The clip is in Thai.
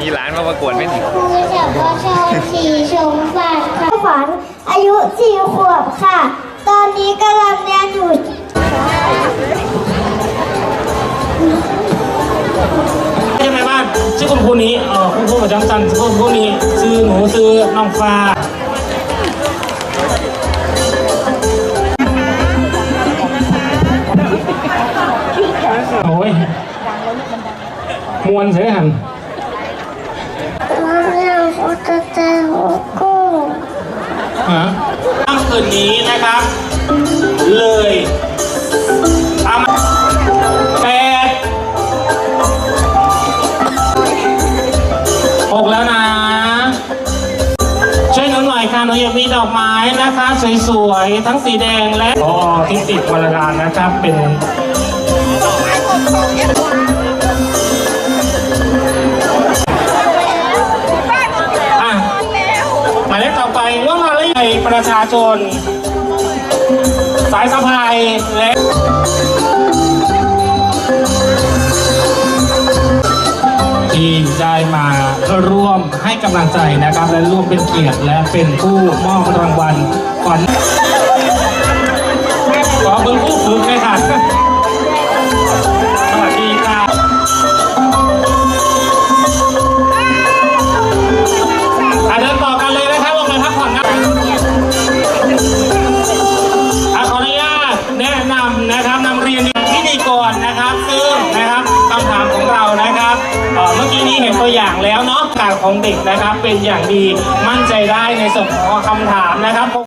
มีหลานมาประกวดไหมนี่ครูจากวชสีชมฝันค่ะฝันอายุสี่ขวบค่ะ ตอนนี้กำลังเรียนอยู่ใช่ไหมบ้านชื่อคุณครูนี้เออคุณครูประจำชั้นชื่อคุณครูนี้ชื่อหนูชื่อน้องฟ้าโอ้ยมวนเสียหัน ฮะค่ำคืนนี้นะครับ เลยทำแปดหกแล้วนะ ช่วยหนูหน่อยค่ะหนูอยากมีดอกไม้นะคะ สวยๆ ทั้งสีแดงและอ๋อที่ติดวรรณนะครับ เป็นอะ ประชาชน สายสะพายและที่ได้มาร่วมให้กำลังใจนะครับ และร่วมเป็นเกียรติและเป็นผู้มอบรางวัลขวัญ กรนะครับซึ่งนะครับคำถามของเรานะครับเอ่อเมื่อกี้นี้เห็นตัวอย่างแล้วเนาะการของเด็กนะครับเป็นอย่างดีมั่นใจได้ในส่วนของคำถามนะครับ